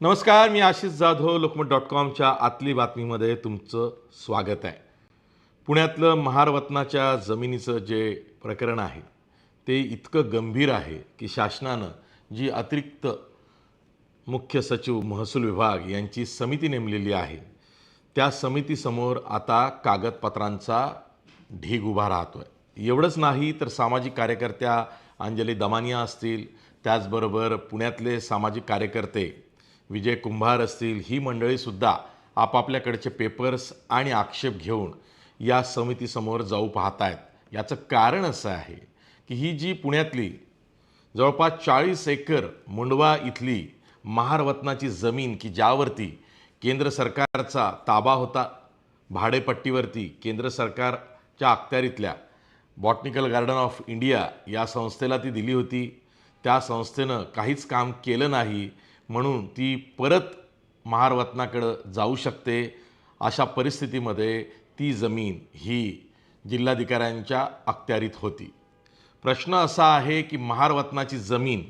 नमस्कार मी आशिष जाधव लोकमत डॉट कॉमच्या आतली बातमीमध्ये तुमचं स्वागत आहे. पुण्यातलं महारवतनाच्या जमिनीचं जे प्रकरण आहे ते इतकं गंभीर आहे की शासनानं जी अतिरिक्त मुख्य सचिव महसूल विभाग यांची समिती नेमलेली आहे त्या समितीसमोर आता कागदपत्रांचा ढीग उभा राहतो आहे एवढंच नाही तर सामाजिक कार्यकर्त्या अंजली दमानिया असतील त्याचबरोबर पुण्यातले सामाजिक कार्यकर्ते विजय कुंभार असतील ही मंडळीसुद्धा आपापल्याकडचे पेपर्स आणि आक्षेप घेऊन या समितीसमोर जाऊ पाहत आहेत याचं कारण असं आहे की ही जी पुण्यातली जवळपास चाळीस एकर मुंडवा इथली महारवतनाची जमीन की ज्यावरती केंद्र सरकारचा ताबा होता भाडेपट्टीवरती केंद्र सरकारच्या अखत्यारीतल्या बॉटनिकल गार्डन ऑफ इंडिया या संस्थेला ती दिली होती. त्या संस्थेनं काहीच काम केलं नाही. म्हणून ती परत महारवतनाकडं जाऊ शकते. अशा परिस्थितीमध्ये ती जमीन ही जिल्हाधिकाऱ्यांच्या अखत्यारीत होती. प्रश्न असा आहे की महारवतनाची जमीन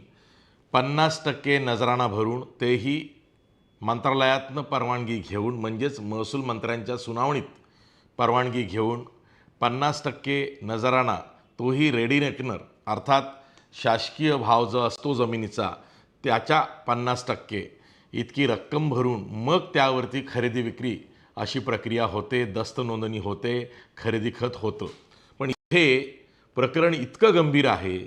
पन्नास टक्के नजराणा भरून तेही मंत्रालयातनं परवानगी घेऊन म्हणजेच महसूल मंत्र्यांच्या सुनावणीत परवानगी घेऊन पन्नास टक्के नजराणा तोही रेडी रेकनर अर्थात शासकीय भाव जो असतो जमिनीचा त्याच्या पन्नास टक्के. इतकी रक्कम भरून मग त्यावरती खरेदी विक्री अशी प्रक्रिया होते दस्त नोंदणी होते खरेदी खत होतं. पण इथे प्रकरण इतकं गंभीर आहे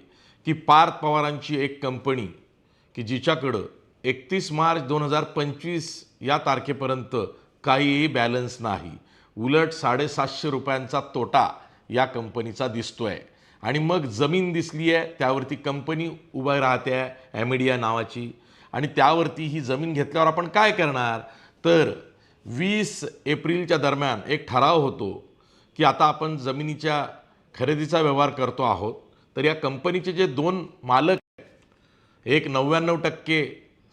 की पार्थ पवारांची एक कंपनी की जिच्याकडं एकतीस मार्च दोन हजार पंचवीस या तारखेपर्यंत काहीही बॅलन्स नाही. उलट साडेसातशे रुपयांचा तोटा या कंपनीचा दिसतोय. आणि मग जमीन दिसली आहे त्यावरती कंपनी उभं राहते आहे ॲमिडिया नावाची. आणि त्यावरती ही जमीन घेतल्यावर आपण काय करणार? तर वीस एप्रिलच्या दरम्यान एक ठराव होतो की आता आपण जमिनीच्या खरेदीचा व्यवहार करतो आहोत. तर या कंपनीचे जे दोन मालक आहेत एक नव्याण्णव टक्के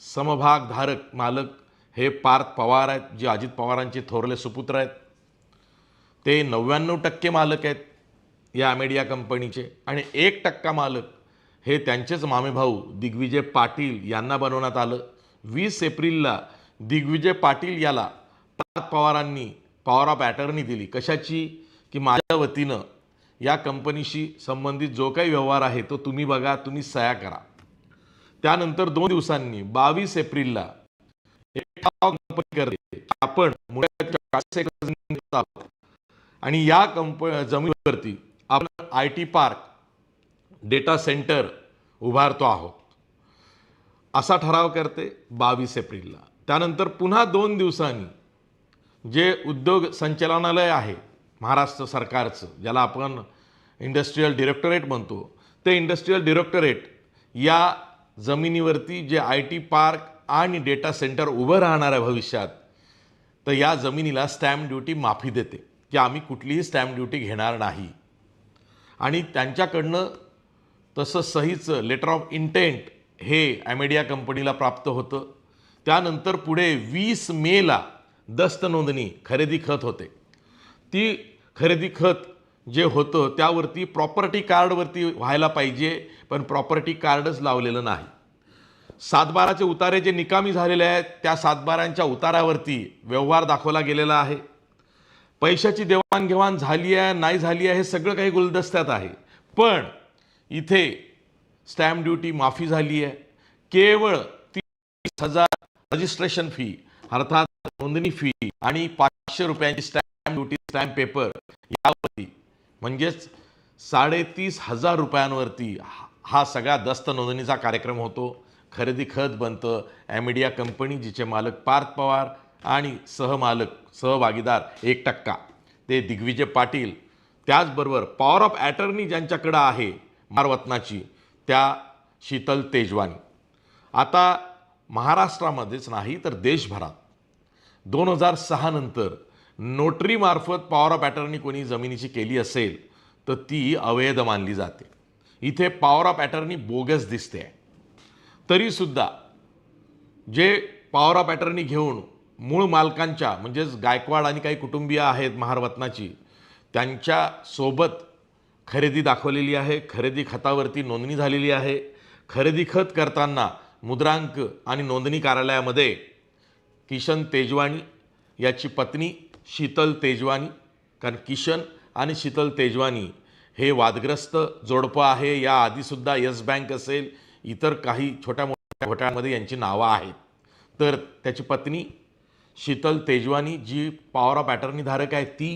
समभागधारक मालक हे पार्थ पवार आहेत जे अजित पवारांचे थोरले सुपुत्र आहेत. ते नव्याण्णव टक्के मालक आहेत. या अमेडिया कंपनीचे आणि एक टक्का मालक हे त्यांचेच मामेभाऊ दिग्विजय पाटील यांना बनवण्यात आलं. वीस एप्रिलला दिग्विजय पाटील याला पार्थ पवारांनी पॉवर ऑफ अटर्नी दिली. कशाची? की माझ्या वतीनं या कंपनीशी संबंधित जो काही व्यवहार आहे तो तुम्ही बघा तुम्ही सह्या करा. त्यानंतर दोन दिवसांनी बावीस एप्रिलला एक कंपनी आपण मुळात आहोत. आणि या कंप जमिनीवरती आपण I T park data centre उभारतो आहोत. असा ठराव करते बावीस एप्रिलला. त्यानंतर पुन्हा दोन दिवसांनी जे उद्योग संचालनालय आहे महाराष्ट्र सरकारचं ज्याला आपण इंडस्ट्रीयल डिरेक्टरेट म्हणतो ते इंडस्ट्रीयल डिरेक्टरेट या जमिनीवरती जे आय टी पार्क आणि डेटा सेंटर उभं राहणार आहे भविष्यात तर या जमिनीला स्टॅम्प ड्युटी माफी देते की आम्ही कुठलीही स्टॅम्प ड्युटी घेणार नाही. आणि त्यांच्याकडनं तसं सहीचं लेटर ऑफ इंटेंट हे ॲमेडिया कंपनीला प्राप्त होतं. त्यानंतर पुढे वीस मेला दस्त नोंदणी खरेदी खत होते. ती खरेदी खत जे होतं त्यावरती प्रॉपर्टी कार्डवरती व्हायला पाहिजे पण प्रॉपर्टी कार्डच लावलेलं नाही. सातबाराचे उतारे जे निकामी झालेले आहेत त्या सातबारांच्या उतारावरती व्यवहार दाखवला गेलेला आहे. पैशाची देवाणघेवाण झाली आहे नाही झाली आहे हे सगळं काही गुलदस्त्यात आहे. पण इथे स्टॅम्प ड्युटी माफी झाली आहे. केवळ तीस हजार रजिस्ट्रेशन फी अर्थात नोंदणी फी आणि पाचशे रुपयांची स्टॅम्प ड्युटी स्टॅम्प पेपर यावरती. म्हणजेच साडेतीस हजार रुपयांवरती हा- सगळा दस्त नोंदणीचा कार्यक्रम होतो. खरेदी खत बनतं ॲमिडिया कंपनी जिचे मालक पार्थ पवार आणि सहमालक सहभागीदार एक टक्का. ते दिग्विजय पाटील. त्याचबरोबर पॉवर ऑफ ॲटर्नी ज्यांच्याकडं आहे मारवतनाची त्या शीतल तेजवानी. आता महाराष्ट्रामध्येच नाही तर देशभरात. दोन हजार सहा नंतर नोटरीमार्फत पॉवर ऑफ ॲटर्नी कोणी जमिनीची केली असेल तर ती अवैध मानली जाते. इथे पॉवर ऑफ ॲटर्नी बोगस दिसते. तरीसुद्धा जे पॉवर ऑफ ॲटर्नी घेऊन मूळ मालकांच्या म्हणजेच गायकवाड आणि काही कुटुंबीय आहेत महारत्नाची त्यांच्यासोबत खरेदी दाखवलेली आहे. खरेदी खतावरती नोंदणी झालेली आहे. खरेदी खत करताना मुद्रांक आणि नोंदणी कार्यालयामध्ये किशन तेजवानी याची पत्नी शीतल तेजवानी कारण किशन आणि शीतल तेजवानी हे वादग्रस्त जोडपं आहे. या आधीसुद्धा येस बँक असेल इतर काही छोट्या मोठ्या घोटाळ्यांमध्ये यांची नावं आहेत. तर त्याची पत्नी शीतल तेजवानी जी पॉवर ऑफ अटर्नी धारक आहे ती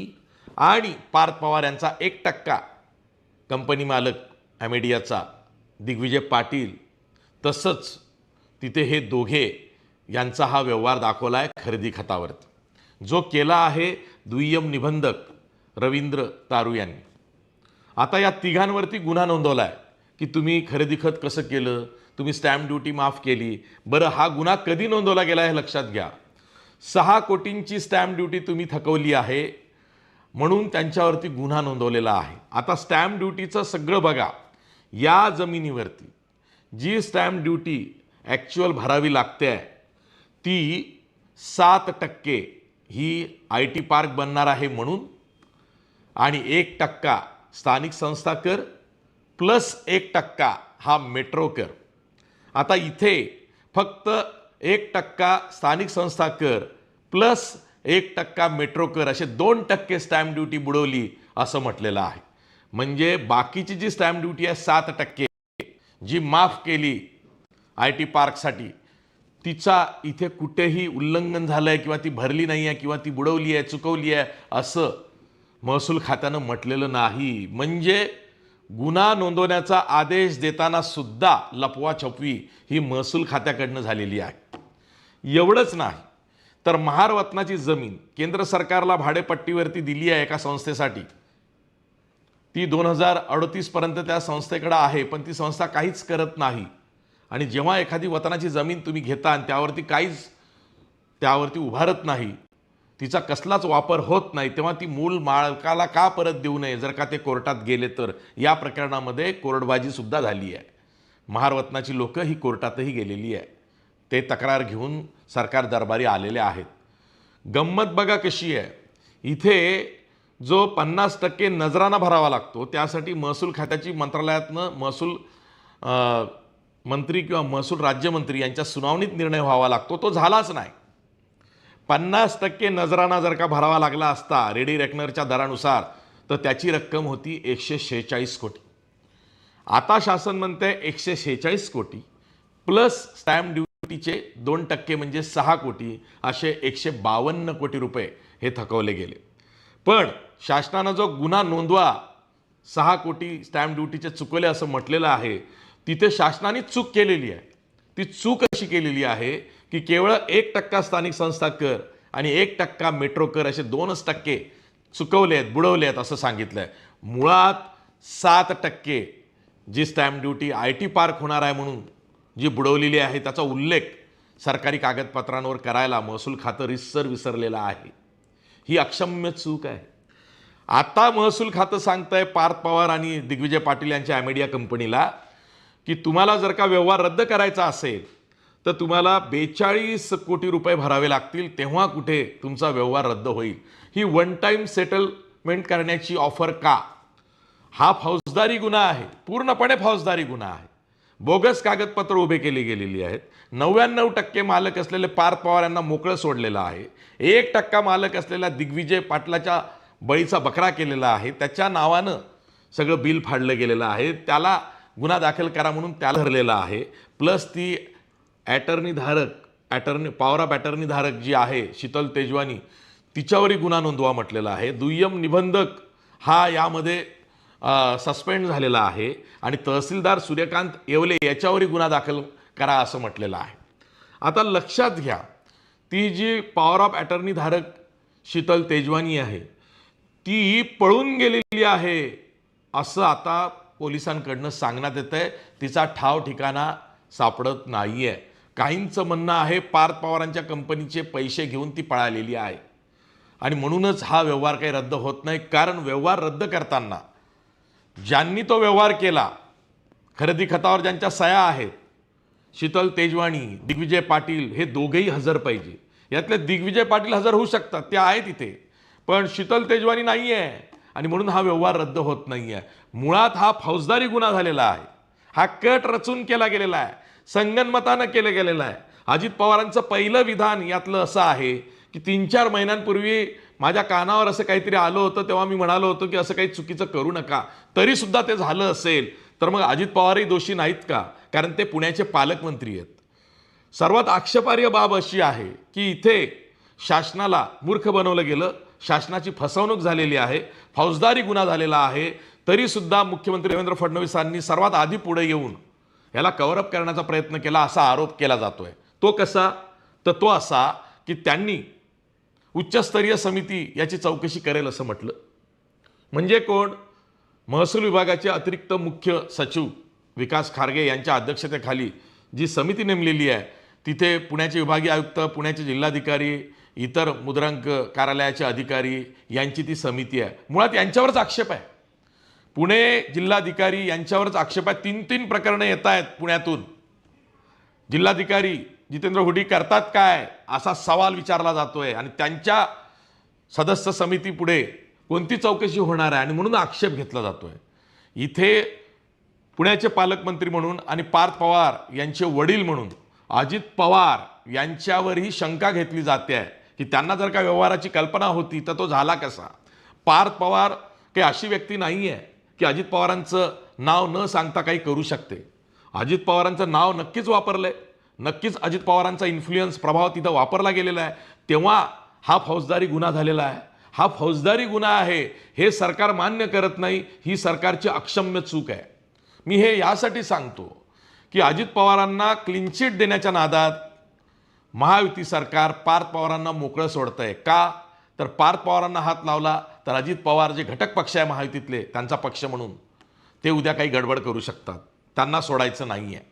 आणि पार्थ पवार यांचा एक टक्का कंपनी मालक ॲमेडियाचा दिग्विजय पाटील तसंच तिथे हे दोघे यांचा हा व्यवहार दाखवला आहे खरेदी खतावरती. जो केला आहे दुय्यम निबंधक रवींद्र तारू यांनी. आता या तिघांवरती गुन्हा नोंदवला आहे की तुम्ही खरेदी खत कसं केलं तुम्ही स्टॅम्प ड्युटी माफ केली बरं हा गुन्हा कधी नोंदवला गेला हे लक्षात घ्या. सहा कोटींची स्टॅम्प ड्युटी तुम्ही थकवली आहे म्हणून त्यांच्यावरती गुन्हा नोंदवलेला आहे. आता स्टॅम्प ड्युटीचं सगळं बघा. या जमिनीवरती जी स्टॅम्प ड्युटी ॲक्च्युअल भरावी लागते आहे ती सात टक्के ही आय टी पार्क बनणार आहे म्हणून आणि एक टक्का स्थानिक संस्था कर प्लस एक टक्का हा मेट्रो कर. आता इथे फक्त एक टक्का स्थानिक संस्था कर प्लस एक टक्का मेट्रो कर असे दोन टक्के स्टॅम्प ड्युटी बुडवली असं म्हटलेलं आहे. म्हणजे बाकीची जी स्टॅम्प ड्युटी आहे सात टक्के. जी माफ केली आय टी पार्कसाठी तिचा इथे कुठेही उल्लंघन झालं आहे किंवा ती भरली नाही आहे किंवा ती बुडवली आहे चुकवली आहे असं महसूल खात्यानं म्हटलेलं नाही. म्हणजे गुन्हा नोंदवण्याचा आदेश देताना सुद्धा लपवा छपवी ही महसूल खात्याकडनं झालेली आहे. एवढंच नाही. तर महारवतनाची जमीन केंद्र सरकारला भाडेपट्टीवरती दिली आहे एका संस्थेसाठी. ती दोन हजार अडतीसपर्यंत त्या संस्थेकडं आहे पण ती संस्था काहीच करत नाही. आणि जेव्हा एखादी वतनाची जमीन तुम्ही घेता आणि त्यावरती काहीच त्यावरती उभारत नाही तिचा कसलाच वापर होत नाही तेव्हा ती मूळ मालकाला का परत देऊ नये जर का ते कोर्टात गेले तर? या प्रकरणामध्ये कोरडबाजीसुद्धा झाली आहे. महारवतनाची लोकं ही कोर्टातही गेलेली आहे. ते तक्रार घेऊन सरकार दरबारी आलेले आहेत. गंमत बघा कशी आहे. इथे जो पन्नास टक्के नजराना भरावा लागतो त्यासाठी महसूल खात्याची मंत्रालयातनं महसूल मंत्री किंवा महसूल राज्यमंत्री यांच्या सुनावणीत निर्णय व्हावा लागतो. तो झालाच नाही. पन्नास टक्के नजराना जर का भरावा लागला असता रेडी रेकनरच्या दरानुसार तर त्याची रक्कम होती एकशे शेहेचाळीस कोटी. आता शासन म्हणते एकशे शेहेचाळीस कोटी प्लस स्टॅम्प ड्युटीचे दोन टक्के म्हणजे सहा कोटी असे एकशे बावन्न कोटी रुपये हे थकवले गेले. पण शासनानं जो गुन्हा नोंदवा सहा कोटी स्टॅम्प ड्युटीचे चुकवले असं म्हटलेलं आहे तिथे शासनाने चूक केलेली आहे. ती चूक अशी केलेली आहे की केवळ एक टक्का स्थानिक संस्था कर आणि एक टक्का मेट्रो कर असे दोनच टक्के चुकवले आहेत बुडवले आहेत असं सांगितलं आहे मुळात सात टक्के जी stamp duty I T park होणार आहे म्हणून जी बुडवलेली आहे त्याचा उल्लेख सरकारी कागदपत्रांवर करायला महसूल खातं रिसर विसरलेलं आहे. ही अक्षम्य चूक आहे. आता महसूल खातं सांगतंय पार्थ पवार आणि दिग्विजय पाटील यांच्या ॲमेडिया कंपनीला की तुम्हाला जर का व्यवहार रद्द करायचा असेल तर तुम्हाला बेचाळीस कोटी रुपये भरावे लागतील तेव्हा कुठे तुमचा व्यवहार रद्द होईल. ही वन टाईम सेटलमेंट करण्याची ऑफर का? हा फौजदारी गुन्हा आहे. पूर्णपणे फौजदारी गुन्हा आहे. बोगस कागदपत्र उभे केली गेलेली आहेत. नव्याण्णव टक्के मालक असलेले पार्थ पवार यांना मोकळं सोडलेलं आहे. एक टक्का मालक असलेल्या दिग्विजय पाटलाच्या बळीचा बकरा केलेला आहे. त्याच्या नावानं सगळं बिल फाडलं गेलेलं आहे. त्याला गुन्हा दाखल करा म्हणून त्याला धरलेला आहे. प्लस ती ॲटर्नीधारक ॲटर्नी पॉवर ऑफ ॲटर्नीधारक जी आहे शीतल तेजवानी तिच्यावरही गुन्हा नोंदवा म्हटलेला आहे. दुय्यम निबंधक हा यामध्ये सस्पेंड झालेला आहे. आणि तहसीलदार सूर्यकांत येवले याच्यावरही गुन्हा दाखल करा असं म्हटलेलं आहे. आता लक्षात घ्या ती जी पॉवर ऑफ अटर्नी धारक शीतल तेजवानी आहे ती पळून गेलेली आहे असं आता पोलिसांकडनं सांगण्यात येतं आहे तिचा ठाव ठिकाणा सापडत नाही आहे काहींचं म्हणणं आहे पार्थ पवारांच्या कंपनीचे पैसे घेऊन ती पळालेली आहे. आणि म्हणूनच हा व्यवहार काही रद्द होत नाही. कारण व्यवहार रद्द करताना ज्यांनी तो व्यवहार केला खरेदी खतावर ज्यांच्या सया आहेत शीतल तेजवाणी दिग्विजय पाटील हे दोघेही हजर पाहिजे. यातले दिग्विजय पाटील हजर होऊ शकतात ते आहेत इथे. पण शीतल तेजवानी नाही आहे आणि म्हणून हा व्यवहार रद्द होत नाही आहे मुळात हा फौजदारी गुन्हा झालेला आहे. हा कट रचून केला गेलेला आहे. संगनमतानं केलं गेलेला आहे. अजित पवारांचं पहिलं विधान यातलं असं आहे की तीन चार महिन्यांपूर्वी माझ्या कानावर असं काहीतरी आलं होतं तेव्हा मी म्हणालो होतो की असं काही चुकीचं करू नका. तरी सुद्धा ते झालं असेल तर मग अजित पवारही दोषी नाहीत का? कारण ते पुण्याचे पालकमंत्री आहेत. सर्वात आक्षेपार्ह बाब अशी आहे की इथे शासनाला मूर्ख बनवलं गेलं शासनाची फसवणूक झालेली आहे फौजदारी गुन्हा झालेला आहे तरीसुद्धा मुख्यमंत्री देवेंद्र फडणवीसांनी सर्वात आधी पुढे येऊन याला कव्हरअप करण्याचा प्रयत्न केला असा आरोप केला जातोय. तो कसा? तर तो असा की त्यांनी उच्चस्तरीय समिती याची चौकशी करेल असं म्हटलं. म्हणजे कोण? महसूल विभागाचे अतिरिक्त मुख्य सचिव विकास खारगे यांच्या अध्यक्षतेखाली जी समिती नेमलेली आहे तिथे पुण्याचे विभागीय आयुक्त पुण्याचे जिल्हाधिकारी इतर मुद्रांक कार्यालयाचे अधिकारी यांची ती समिती आहे. मुळात यांच्यावरच आक्षेप आहे. पुणे जिल्हाधिकारी यांच्यावरच आक्षेप आहे. तीन तीन प्रकरणं येत आहेत पुण्यातून. जिल्हाधिकारी जितेंद्र हुडी करतात काय असा सवाल विचारला जातोय आणि त्यांच्या सदस्य समिती पुढे कोणती चौकशी होणार आहे आणि म्हणून आक्षेप घेतला जातोय. इथे पुण्याचे पालकमंत्री म्हणून आणि पार्थ पवार यांचे वडील म्हणून अजित पवार यांच्यावरही शंका घेतली जाते आहे की त्यांना जर का व्यवहाराची कल्पना होती तर तो झाला कसा? पार्थ पवार काही अशी व्यक्ती नाही आहे की अजित पवारांचं नाव न सांगता काही करू शकते. अजित पवारांचं नाव नक्कीच वापरलंय. नक्कीच अजित पवारांचा इन्फ्लुएन्स प्रभाव तिथं वापरला गेलेला आहे. तेव्हा हा फौजदारी गुन्हा झालेला आहे. हा फौजदारी गुन्हा आहे हे सरकार मान्य करत नाही ही सरकारची अक्षम्य चूक आहे. मी हे यासाठी सांगतो की अजित पवारांना क्लीनचिट देण्याच्या नादात महायुती सरकार पार्थ पवारांना मोकळं सोडतंय. का? तर पार्थ पवारांना हात लावला तर अजित पवार जे घटक पक्ष आहे महायुतीतले त्यांचा पक्ष म्हणून ते उद्या काही गडबड करू शकतात. त्यांना सोडायचं नाही आहे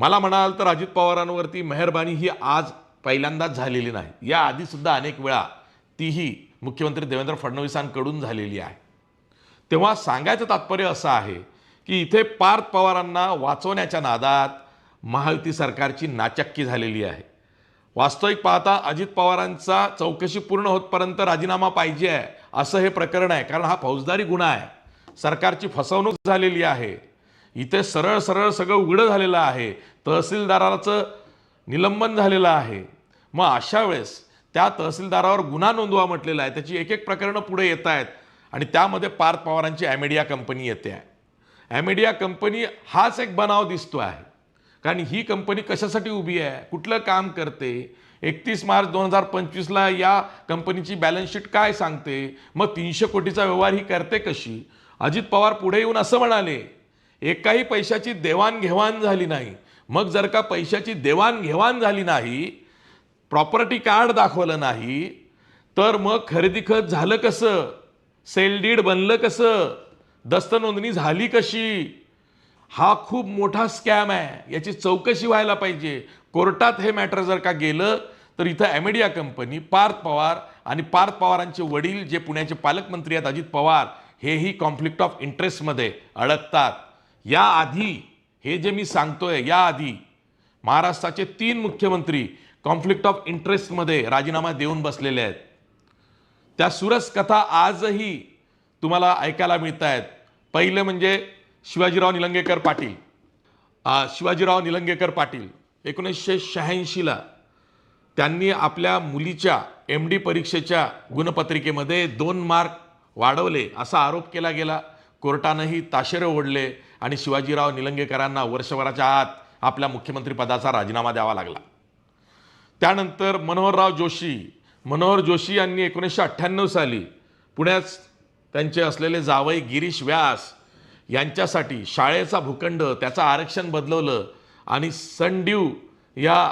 मला म्हणाल तर अजित पवारांवरती मेहरबानी ही आज पहिल्यांदाच झालेली नाही. या आधीसुद्धा अनेक वेळा तीही मुख्यमंत्री देवेंद्र फडणवीसांकडून झालेली आहे. तेव्हा सांगायचं तात्पर्य असं आहे की इथे पार्थ पवारांना वाचवण्याच्या नादात महायुती सरकारची नाचक्की झालेली आहे. वास्तविक पाहता अजित पवारांचा चौकशी पूर्ण होतपर्यंत राजीनामा पाहिजे आहे असं हे प्रकरण आहे. कारण हा फौजदारी गुन्हा आहे. सरकारची फसवणूक झालेली आहे. इथे सरळ सरळ सगळं उघडं झालेलं आहे. तहसीलदाराचं निलंबन झालेलं आहे. मग अशा वेळेस त्या तहसीलदारावर गुन्हा नोंदवा म्हटलेला आहे. त्याची एक एक प्रकरणं पुढे येत आहेत. आणि त्यामध्ये पार्थ पवारांची ॲमेडिया कंपनी येते. आहे ॲमेडिया कंपनी हाच एक बनाव दिसतो आहे. कारण ही कंपनी कशासाठी उभी आहे? कुठलं काम करते? एकतीस मार्च दोन हजार पंचवीसला या कंपनीची बॅलन्स शीट काय सांगते? मग तीनशे कोटीचा व्यवहार ही करते कशी? अजित पवार पुढे येऊन असं म्हणाले एकाही पैशाची देवाणघेवाण झाली नाही. मग जर का पैशाची देवाणघेवाण झाली नाही प्रॉपर्टी कार्ड दाखवलं नाही तर मग खरेदी खत झालं कसं? सेल डीड बनलं कसं? दस्त नोंदणी झाली कशी? हा खूप मोठा स्कॅम आहे. याची चौकशी व्हायला पाहिजे. कोर्टात हे मॅटर जर का गेलं तर इथं ॲमेडिया कंपनी पार्थ पवार आणि पार्थ पवारांचे वडील जे पुण्याचे पालकमंत्री आहेत अजित पवार हेही कॉन्फ्लिक्ट ऑफ इंटरेस्टमध्ये अडकतात. याआधी हे जे मी सांगतोय याआधी महाराष्ट्राचे तीन मुख्यमंत्री कॉन्फ्लिक्ट ऑफ इंटरेस्टमध्ये राजीनामा देऊन बसलेले आहेत. त्या सुरस कथा आजही तुम्हाला ऐकायला मिळत आहेत पहिलं म्हणजे शिवाजीराव निलंगेकर पाटील. शिवाजीराव निलंगेकर पाटील एकोणीसशे शहाऐंशीला त्यांनी आपल्या मुलीच्या एम डी परीक्षेच्या गुणपत्रिकेमध्ये दोन मार्क वाढवले असा आरोप केला गेला. कोर्टानंही ताशेरे ओढले आणि शिवाजीराव निलंगेकरांना वर्षभराच्या आत आपल्या मुख्यमंत्रीपदाचा राजीनामा द्यावा लागला. त्यानंतर मनोहरराव जोशी मनोहर जोशी यांनी एकोणीसशे अठ्ठ्याण्णव साली पुण्यात त्यांचे असलेले जावई गिरीश व्यास यांच्यासाठी शाळेचा भूखंड त्याचं आरक्षण बदलवलं आणि सनड्यू या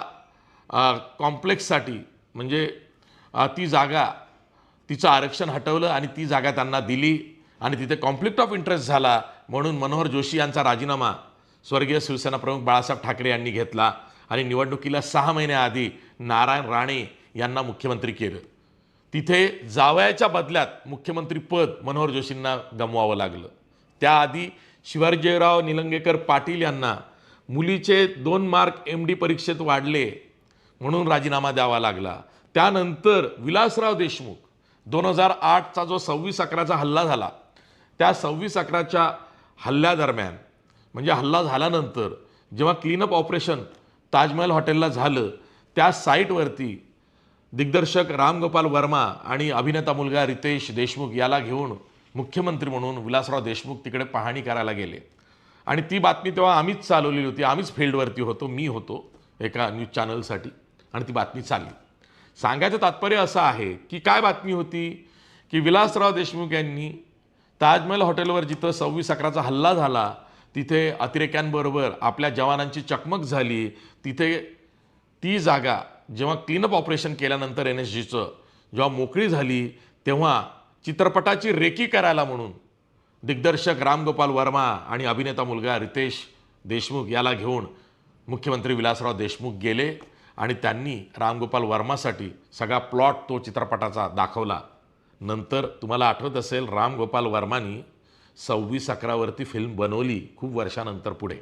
कॉम्प्लेक्ससाठी म्हणजे ती जागा तिचं आरक्षण हटवलं आणि ती जागा त्यांना दिली. आणि तिथे कॉन्फ्लिक्ट ऑफ इंटरेस्ट झाला म्हणून मनोहर जोशी यांचा राजीनामा स्वर्गीय शिवसेना प्रमुख बाळासाहेब ठाकरे यांनी घेतला आणि निवडणुकीला सहा महिन्याआधी नारायण राणे यांना मुख्यमंत्री केलं. तिथे जावयाच्या बदल्यात मुख्यमंत्री पद मनोहर जोशींना गमवावं लागलं. त्याआधी शिवाजीराव निलंगेकर पाटील यांना मुलीचे दोन मार्क एम डी परीक्षेत वाढले म्हणून राजीनामा द्यावा लागला. त्यानंतर विलासराव देशमुख दोन हजार आठचा जो सव्वीस अकराचा हल्ला झाला त्या सव्वीस अकराच्या हल्ल्यादरम्यान म्हणजे हल्ला झाल्यानंतर जेव्हा क्लीनअप ऑपरेशन ताजमहल हॉटेलला झालं त्या साईटवरती दिग्दर्शक रामगोपाल वर्मा आणि अभिनेता मुलगा रितेश देशमुख याला घेऊन मुख्यमंत्री म्हणून विलासराव देशमुख तिकडे पाहणी करायला गेले. आणि ती बातमी तेव्हा आम्हीच चालवलेली होती. आम्हीच फील्डवरती होतो. मी होतो एका न्यूज चॅनलसाठी आणि ती बातमी चालली. सांगायचं तात्पर्य असं आहे की काय बातमी होती? की विलासराव देशमुख यांनी ताजमहल हॉटेलवर जिथं सव्वीस अकराचा हल्ला झाला तिथे अतिरेक्यांबरोबर आपल्या जवानांची चकमक झाली. तिथे ती जागा जेव्हा क्लीनअप ऑपरेशन केल्यानंतर एन एस जीचं जेव्हा मोकळी झाली तेव्हा चित्रपटाची रेकी करायला म्हणून दिग्दर्शक रामगोपाल वर्मा आणि अभिनेता मुलगा रितेश देशमुख याला घेऊन मुख्यमंत्री विलासराव देशमुख गेले आणि त्यांनी रामगोपाल वर्मासाठी सगळा प्लॉट तो चित्रपटाचा दाखवला. नंतर तुम्हाला आठवत असेल रामगोपाल वर्मानी सव्वीस अकरावरती फिल्म बनवली खूप वर्षानंतर पुढे.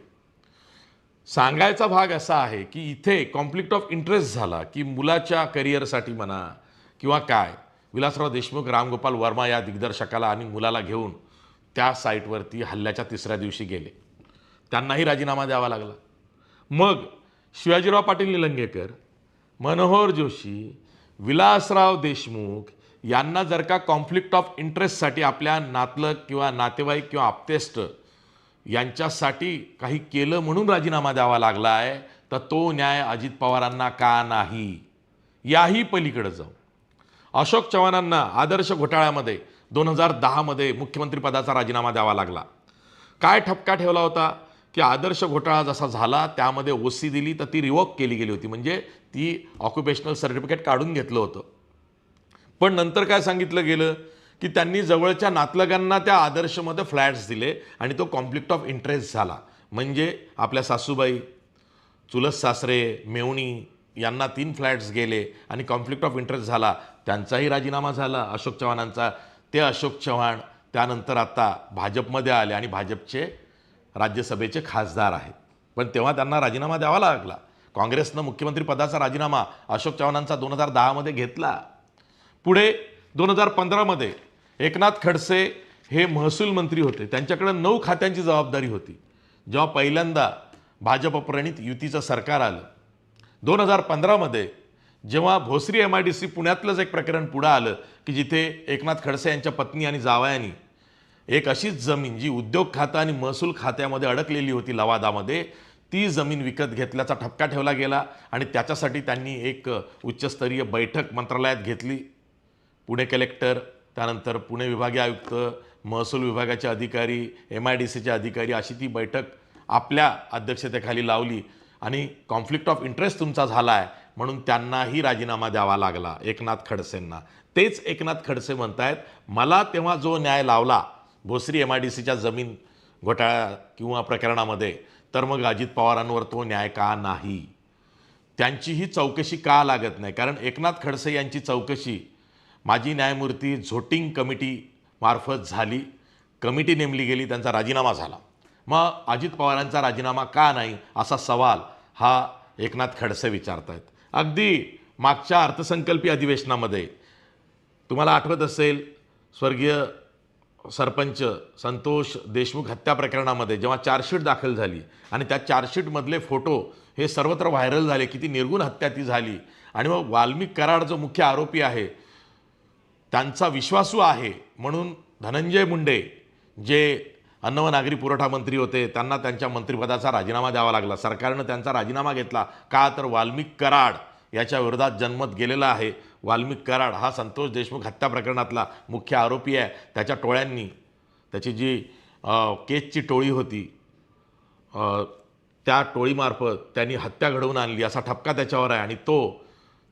सांगायचा भाग असा आहे की इथे कॉन्फ्लिक्ट ऑफ इंटरेस्ट झाला की मुलाच्या करिअरसाठी म्हणा किंवा काय विलासराव देशमुख रामगोपाल वर्मा या दिग्दर्शकाला आणि मुलाला घेऊन त्या साईटवरती हल्ल्याच्या तिसऱ्या दिवशी गेले. त्यांनाही राजीनामा द्यावा लागला. मग शिवाजीराव पाटील निलंगेकर मनोहर जोशी विलासराव देशमुख यांना जर का कॉन्फ्लिक्ट ऑफ इंटरेस्टसाठी आपल्या नातलग किंवा नातेवाईक किंवा आप्तेष्ट यांच्यासाठी काही केलं म्हणून राजीनामा द्यावा लागला आहे तर तो न्याय अजित पवारांना का नाही? याही पलीकडे जाऊ. अशोक चव्हाणांना आदर्श घोटाळ्यामध्ये दोन हजार दहामध्ये मुख्यमंत्रीपदाचा राजीनामा द्यावा लागला. काय ठपका ठेवला होता? की आदर्श घोटाळा जसा झाला त्यामध्ये ओसी दिली तर ती रिवॉक केली गेली होती. म्हणजे ती ऑक्युपेशनल सर्टिफिकेट काढून घेतलं होतं. पण नंतर काय सांगितलं गेलं? की त्यांनी जवळच्या नातलगांना त्या आदर्शमध्ये फ्लॅट्स दिले आणि तो कॉन्फ्लिक्ट ऑफ इंटरेस्ट झाला. म्हणजे आपल्या सासूबाई चुलस सासरे मेवणी यांना तीन फ्लॅट्स गेले आणि कॉन्फ्लिक्ट ऑफ इंटरेस्ट झाला. त्यांचाही राजीनामा झाला अशोक चव्हाणांचा. ते अशोक चव्हाण त्यानंतर आता भाजपमध्ये आले आणि भाजपचे राज्यसभेचे खासदार आहेत. पण तेव्हा त्यांना राजीनामा द्यावा लागला. काँग्रेसनं मुख्यमंत्री पदाचा राजीनामा अशोक चव्हाणांचा दोन हजार दहामध्ये घेतला. पुढे दोन हजार पंधरामध्ये एकनाथ खडसे हे महसूल मंत्री होते. त्यांच्याकडे नऊ खात्यांची जबाबदारी होती. जेव्हा पहिल्यांदा भाजप प्रणित युतीचं सरकार आलं. दोन हजार पंधरामध्ये जेव्हा Bhosari M I D C पुण्यातलंच एक प्रकरण पुढं आलं की जिथे एकनाथ खडसे यांच्या पत्नी आणि जावयांनी एक अशीच जमीन जी उद्योग खातं आणि महसूल खात्यामध्ये अडकलेली होती लवादामध्ये ती जमीन विकत घेतल्याचा ठपका ठेवला गेला आणि त्याच्यासाठी त्यांनी एक उच्चस्तरीय बैठक मंत्रालयात घेतली. पुणे कलेक्टर त्यानंतर पुणे विभागीय आयुक्त महसूल विभागाचे अधिकारी एम आय डी सीचे अधिकारी अशी ती बैठक आपल्या अध्यक्षतेखाली लावली. आणि कॉन्फ्लिक्ट ऑफ इंटरेस्ट तुमचा झाला आहे म्हणून त्यांनाही राजीनामा द्यावा लागला एकनाथ खडसेंना. तेच एकनाथ खडसे म्हणतायत मला तेव्हा जो न्याय लावला भोसरी एम आय डी सीच्या जमीन घोटाळ्या किंवा प्रकरणामध्ये तर मग अजित पवारांवर तो न्याय का नाही? त्यांची ही चौकशी का लागत नाही? कारण एकनाथ खडसे यांची चौकशी माजी न्यायमूर्ती झोटिंग कमिटी मार्फत झाली. कमिटी नेमली गेली त्यांचा राजीनामा झाला. मग अजित पवारांचा राजीनामा का नाही असा सवाल हा एकनाथ खडसे विचारत आहेत. अगदी मागच्या अर्थसंकल्पीय अधिवेशनामध्ये तुम्हाला आठवत असेल स्वर्गीय सरपंच संतोष देशमुख हत्या प्रकरणामध्ये जेव्हा चार्जशीट दाखल झाली आणि त्या चार्जशीटमधले फोटो हे सर्वत्र व्हायरल झाले किती निर्गुण हत्या ती झाली. आणि मग वाल्मिक कराड जो मुख्य आरोपी आहे त्यांचा विश्वासू आहे. म्हणून धनंजय मुंडे जे अन्न व नागरी पुरवठा मंत्री होते त्यांना त्यांच्या मंत्रिपदाचा राजीनामा द्यावा लागला. सरकारनं त्यांचा राजीनामा घेतला. का तर वाल्मिक कराड याच्या विरोधात जन्मत गेलेला आहे. वाल्मिक कराड हा संतोष देशमुख हत्या प्रकरणातला मुख्य आरोपी आहे. त्याच्या टोळ्यांनी त्याची जी केसची टोळी होती त्या टोळीमार्फत त्यांनी हत्या घडवून आणली असा ठपका त्याच्यावर आहे. आणि तो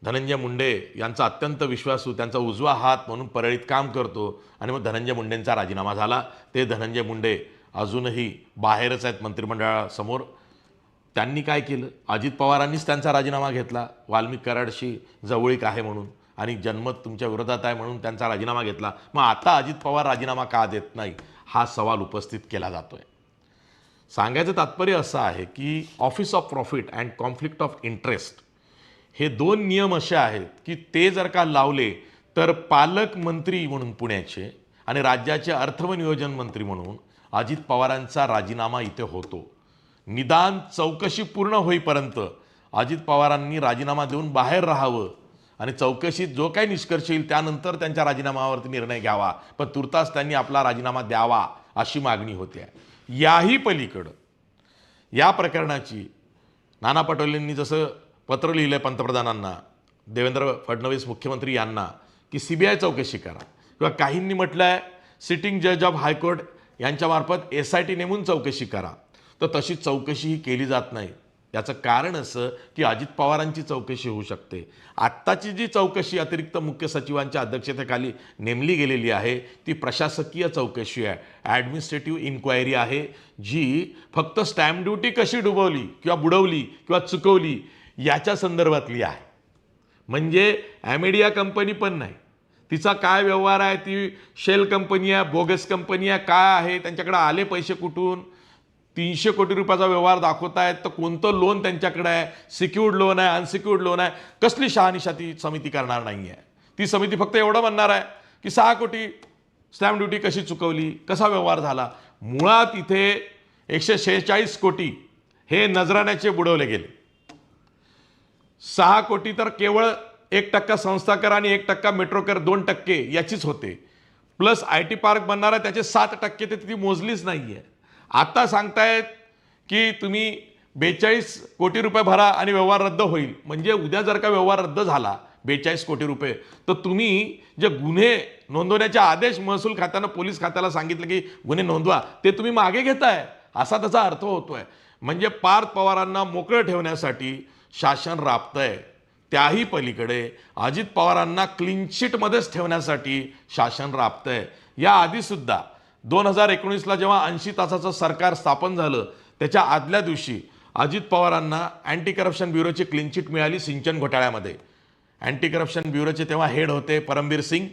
धनंजय मुंडे यांचा अत्यंत विश्वासू त्यांचा उजवा हात म्हणून परळीत काम करतो आणि मग धनंजय मुंडेंचा राजीनामा झाला. ते धनंजय मुंडे अजूनही बाहेरच आहेत मंत्रिमंडळासमोर. त्यांनी काय केलं? अजित पवारांनीच त्यांचा राजीनामा घेतला. वाल्मिक कराडशी जवळीक आहे म्हणून आणि जन्मत तुमच्या विरोधात आहे म्हणून त्यांचा राजीनामा घेतला. मग आता अजित पवार राजीनामा का देत नाही? हा सवाल उपस्थित केला जातो आहे सांगायचं तात्पर्य असं आहे की office of profit and conflict of interest हे दोन नियम असे आहेत की ते जर का लावले तर पालकमंत्री म्हणून पुण्याचे आणि राज्याचे अर्थ व नियोजन मंत्री म्हणून अजित पवारांचा राजीनामा इथे होतो. निदान चौकशी पूर्ण होईपर्यंत अजित पवारांनी राजीनामा देऊन बाहेर राहावं आणि चौकशीत जो काही निष्कर्ष येईल त्यानंतर त्यांच्या राजीनाम्यावरती निर्णय घ्यावा. पण तुर्तास त्यांनी आपला राजीनामा द्यावा अशी मागणी होते. याही पलीकडं या प्रकरणाची नाना पटोलेंनी जसं पत्र लिहिलं आहे पंतप्रधानांना. देवेंद्र फडणवीस मुख्यमंत्री यांना की सी बी आय चौकशी करा. किंवा काहींनी म्हटलं आहे सिटिंग जज ऑफ हायकोर्ट यांच्यामार्फत एस आय टी नेमून चौकशी करा. तर तशी चौकशी ही केली जात नाही. याचं कारण असं की अजित पवारांची चौकशी होऊ शकते. आत्ताची जी चौकशी अतिरिक्त मुख्य सचिवांच्या अध्यक्षतेखाली नेमली गेलेली आहे ती प्रशासकीय चौकशी आहे. ॲडमिनिस्ट्रेटिव्ह इन्क्वायरी आहे जी फक्त स्टॅम्प ड्युटी कशी डुबवली किंवा बुडवली किंवा चुकवली याच्या संदर्भातली आहे. म्हणजे ॲमेडिया कंपनी पण नाही. तिचा काय व्यवहार आहे ती शेल कंपनी आहे बोगस कंपनी आहे काय आहे त्यांच्याकडे आले पैसे कुठून? तीनशे कोटी रुपयाचा व्यवहार दाखवत आहेत तर कोणतं लोन त्यांच्याकडे आहे? सिक्युर्ड लोन आहे अनसिक्युर्ड लोन आहे? कसली शहानिशा ती समिती करणार नाही आहे ती समिती फक्त एवढं म्हणणार आहे की सहा कोटी स्टॅम्प ड्युटी कशी चुकवली कसा व्यवहार झाला? मुळात इथे एकशे शेहेचाळीस कोटी हे नजराण्याचे बुडवले गेले. सहा कोटी तर केवळ एक टक्का संस्था कर आणि एक टक्का मेट्रो कर दोन टक्के याचीच होते. प्लस आय टी पार्क बनणारा त्याचे सात टक्के ते ती मोजलीच नाही आहे आता सांगतायत की तुम्ही बेचाळीस कोटी रुपये भरा आणि व्यवहार रद्द होईल. म्हणजे उद्या जर का व्यवहार रद्द झाला बेचाळीस कोटी रुपये तर तुम्ही जे गुन्हे नोंदवण्याचे आदेश महसूल खात्यानं पोलीस खात्याला सांगितलं की गुन्हे नोंदवा ते तुम्ही मागे घेताय. असा त्याचा अर्थ होतोय. म्हणजे पार्थ पवारांना मोकळं ठेवण्यासाठी शासन राबतंय. त्याही पलीकडे अजित पवारांना क्लीनचिटमध्येच ठेवण्यासाठी शासन राबतंय. या आधीसुद्धा दोन हजार एकोणीसला जेव्हा ऐंशी तासाचं सरकार स्थापन झालं त्याच्या आदल्या दिवशी अजित पवारांना अँटी करप्शन ब्युरोची क्लीनचिट मिळाली सिंचन घोटाळ्यामध्ये. अँटी करप्शन ब्युरोचे तेव्हा हेड होते परमबीर सिंग.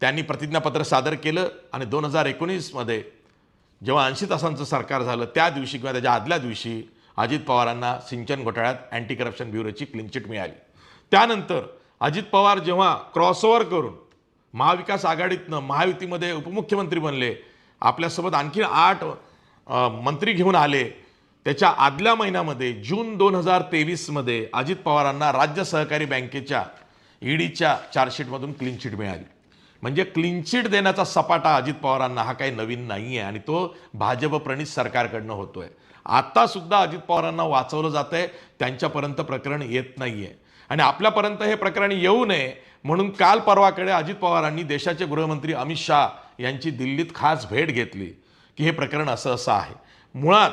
त्यांनी प्रतिज्ञापत्र सादर केलं आणि दोन हजार एकोणीसमध्ये जेव्हा ऐंशी तासांचं सरकार झालं त्या दिवशी किंवा त्याच्या आदल्या दिवशी अजित पवारांना सिंचन घोटाळ्यात अँटी करप्शन ब्युरोची क्लीन चिट मिळाली. त्यानंतर अजित पवार जेव्हा क्रॉसओव्हर करून महाविकास आघाडीतनं महायुतीमध्ये उपमुख्यमंत्री बनले आपल्यासोबत आणखी आठ मंत्री घेऊन आले त्याच्या आदल्या महिन्यामध्ये जून दोन हजार तेवीसमध्ये अजित पवारांना राज्य सहकारी बँकेच्या ईडीच्या चार्जशीटमधून क्लीन चिट मिळाली. म्हणजे क्लीन चिट देण्याचा सपाटा अजित पवारांना हा काही नवीन नाही आहे आणि तो भाजपप्रणित सरकारकडनं होतोय. आहे सुद्धा अजित पवारांना वाचवलं जात आहे त्यांच्यापर्यंत प्रकरण येत नाही आहे आणि आपल्यापर्यंत हे प्रकरण येऊ नये म्हणून काल परवाकडे अजित पवारांनी देशाचे गृहमंत्री अमित शाह यांची दिल्लीत खास भेट घेतली की हे प्रकरण असं असं आहे. मुळात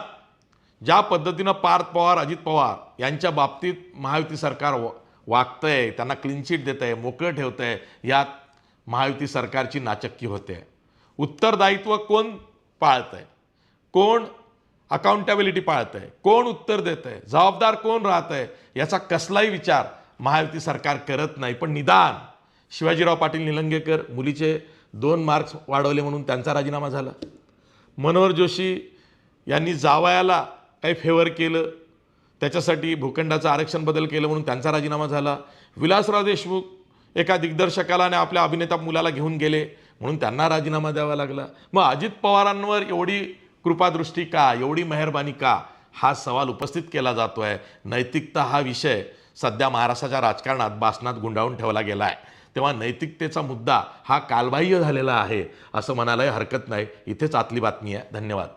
ज्या पद्धतीनं पार्थ पवार अजित पवार यांच्या बाबतीत महायुती सरकार वागतं वागतंय त्यांना क्लीनचिट देत आहे मोकळं ठेवतंय यात महायुती सरकारची नाचक्की होते उत्तरदायित्व कोण पाळतं आहे कोण अकाउंटेबिलिटी पाळत आहे कोण उत्तर देत आहे जबाबदार कोण राहत आहे याचा कसलाही विचार महायुती सरकार करत नाही. पण निदान शिवाजीराव पाटील निलंगेकर मुलीचे दोन मार्क्स वाढवले म्हणून त्यांचा राजीनामा झाला. मनोहर जोशी यांनी जावयाला काही फेवर केलं. त्याच्यासाठी भूखंडाचं आरक्षण बदल केलं म्हणून त्यांचा राजीनामा झाला. विलासराव देशमुख एका दिग्दर्शकाला आणि आपल्या अभिनेता मुलाला घेऊन गेले म्हणून त्यांना राजीनामा द्यावा लागला. मग अजित पवारांवर एवढी कृपादृष्टी का एवढी मेहरबानी का हा सवाल उपस्थित केला जातो आहे नैतिकता हा विषय सध्या महाराष्ट्राच्या राजकारणात बासनात गुंडाळून ठेवला गेला आहे तेव्हा नैतिकतेचा मुद्दा हा कालबाह्य झालेला आहे असं म्हणायलाही हरकत नाही. इथेच आतली बातमी आहे. धन्यवाद.